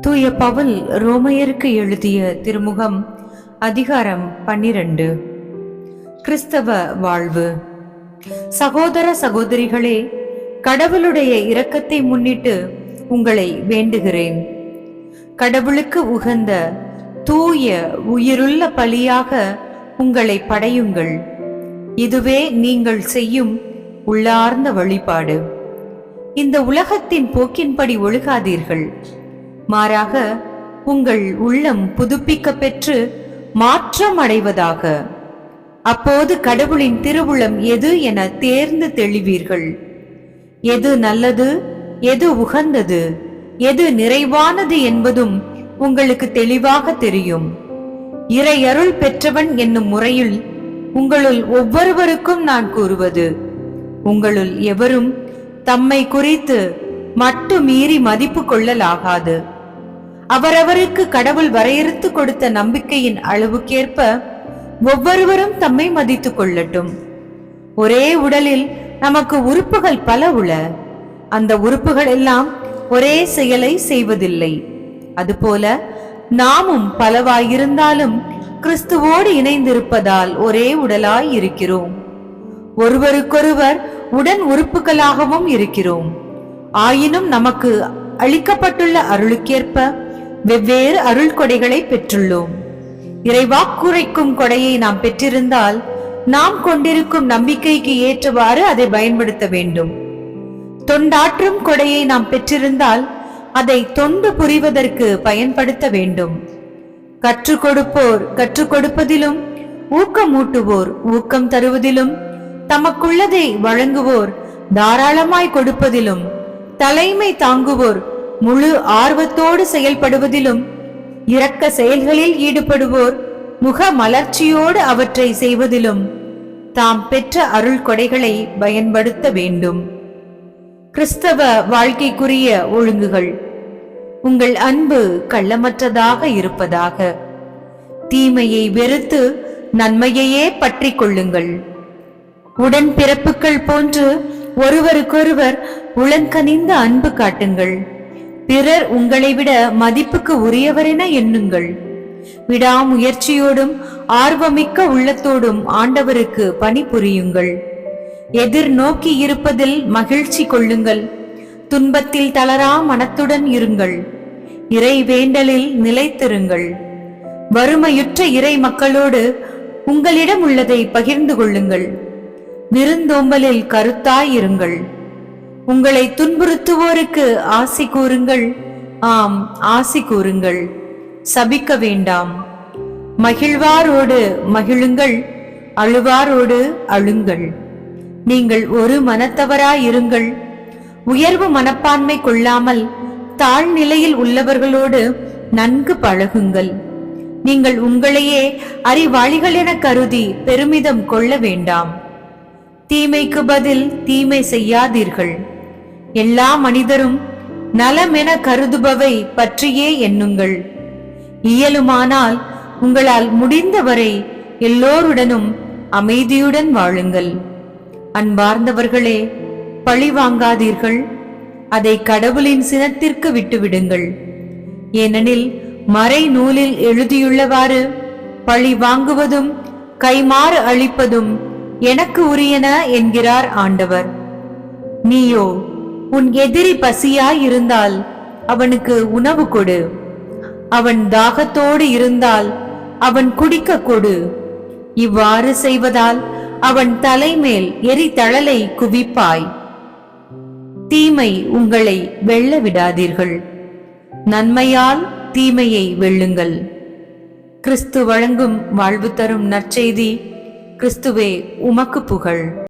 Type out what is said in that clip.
தூய பவுல் ரோமையருக்கு எழுதிய திருமுகம் அதிகாரம் பன்னிரண்டு. கிறிஸ்தவ வாழ்வு. சகோதர சகோதரிகளே கடவுளுடைய இரக்கத்தை முன்னிட்டு உங்களை வேண்டுகிறேன். கடவுளுக்கு உகந்த தூய உயிருள்ள பலியாக உங்களை படையுங்கள். இதுவே நீங்கள் செய்யும் உள்ளார்ந்த வழிபாடு. இந்த உலகத்தின் போக்கின்படி ஒழுகாதீர்கள். மாறாக உங்கள் உள்ளம் புதுப்பிக்க பெற்று மாற்றம் அடைவதாக அப்போது கடவுளின் திருவுளம் எது என தேர்ந்து தெளிவீர்கள். எது நல்லது எது உகந்தது எது நிறைவானது என்பதும் உங்களுக்கு தெளிவாக தெரியும். இறையருள் பெற்றவன் என்னும் முறையில் உங்களுள் ஒவ்வொருவருக்கும் நான் கூறுவது உங்களுள் எவரும் தம்மை குறித்து மட்டு மீறி மதிப்பு கொள்ளலாகாது. அவரவருக்கு கடவுள் வரையறுத்து கொடுத்த நம்பிக்கையின் அளவுக்கேற்ப ஒவ்வொருவரும் தம்மை மதித்துக் கொள்ளட்டும். ஒரே உடலில் நமக்கு உறுப்புகள் பல உள அந்த உறுப்புகள் எல்லாம் ஒரே செயலை செய்வதில்லை. அதுபோல நாமும் பலவாயிருந்தாலும் கிறிஸ்துவோடு இணைந்திருப்பதால் ஒரே உடலாய் இருக்கிறோம். ஒருவருக்கொருவர் உடன் உறுப்புகளாகவும் இருக்கிறோம். ஆயினும் நமக்கு அளிக்கப்பட்டுள்ள அருளுக்கேற்ப வெவ்வேறு அருள் கொடைகளை பெற்றுள்ளோம். இறைவாக்குரைக்கும் கொடையை நாம் பெற்றிருந்தால் நாம் கொண்டிருக்கும் நம்பிக்கைக்கு ஏற்றவாறு அதை பயன்படுத்த வேண்டும். தொண்டாற்றும் கொடையை நாம் பெற்றிருந்தால் அதை தொண்டு புரிவதற்கு பயன்படுத்த வேண்டும். கற்றுக் கொடுப்போர் கற்றுக் கொடுப்பதிலும் ஊக்கமூட்டுவோர் ஊக்கம் தருவதிலும் தமக்குள்ளதை வழங்குவோர் தாராளமாய் கொடுப்பதிலும் தலைமை தாங்குவோர் முழு ஆர்வத்தோடு செயல்படுவதிலும் இரக்க செயல்களில் ஈடுபடுவோர் முக மலர்ச்சியோடு அவற்றை செய்வதிலும் தாம் பெற்ற அருள் கொடைகளை பயன்படுத்த வேண்டும். கிறிஸ்தவ வாழ்க்கைக்குரிய ஒழுங்குகள். உங்கள் அன்பு கள்ளமற்றதாக இருப்பதாக. தீமையை வெறுத்து நன்மையையே பற்றி கொள்ளுங்கள். உடன் பிறப்புகள் போன்று ஒருவருக்கொருவர் உளங்கனிந்த அன்பு காட்டுங்கள். பிறர் உங்களை விட மதிப்புக்கு உரியவரென எண்ணுங்கள். விடாமுயற்சியோடும் ஆர்வமிக்க உள்ளத்தோடும் ஆண்டவருக்கு பணிபுரியுங்கள் எதிர்நோக்கி இருப்பதில் மகிழ்ச்சி கொள்ளுங்கள். துன்பத்தில் தளரா மனத்துடன் இருங்கள். இறை வேண்டலில் நிலைத்திருங்கள். வறுமையுற்ற இறை மக்களோடு உங்களிடம் உள்ளதை பகிர்ந்து கொள்ளுங்கள். விருந்தோம்பலில் கருத்தாயிருங்கள் உங்களை துன்புறுத்துவோருக்கு ஆசி கூறுங்கள். ஆம் ஆசி கூறுங்கள். சபிக்க வேண்டாம். மகிழ்வாரோடு மகிழுங்கள். அழுவாரோடு அழுங்கள். நீங்கள் ஒரு மனத்தவராயிருங்கள். உயர்வு மனப்பான்மை கொள்ளாமல் தாழ்நிலையில் உள்ளவர்களோடு நன்கு பழகுங்கள். நீங்கள் உங்களையே அறிவாளிகள் என கருதி பெருமிதம் கொள்ள வேண்டாம். தீமைக்கு பதில் தீமை செய்யாதீர்கள். எல்லா மனிதரும் நலமென கருதுபவை பற்றியே எண்ணுங்கள். இயலுமானால் உங்களால் முடிந்தவரை எல்லோருடனும் அமைதியுடன் வாழுங்கள். அன்பார்ந்தவர்களே பழி வாங்காதீர்கள். அதை கடவுளின் சினத்திற்கு விட்டுவிடுங்கள். ஏனெனில் மறை நூலில் எழுதியுள்ளவாறு பழி வாங்குவதும் கைமாறு அளிப்பதும் எனக்கு உரியன என்கிறார் ஆண்டவர். நீயோ உன் எதிரி பசியாய் இருந்தால் அவனுக்கு உணவு கொடு. அவன் தாகத்தோடு இருந்தால் அவன் குடிக்க கொடு. இவ்வாறு செய்வதால் அவன் தலைமேல் எரிதழலை குவிப்பாய். தீமை உங்களை வெல்ல விடாதீர்கள் நன்மையால் தீமையை வெல்லுங்கள். கிறிஸ்து வழங்கும் வாழ்வு தரும் நற்செய்தி கிறிஸ்துவே உமக்கு புகழ்.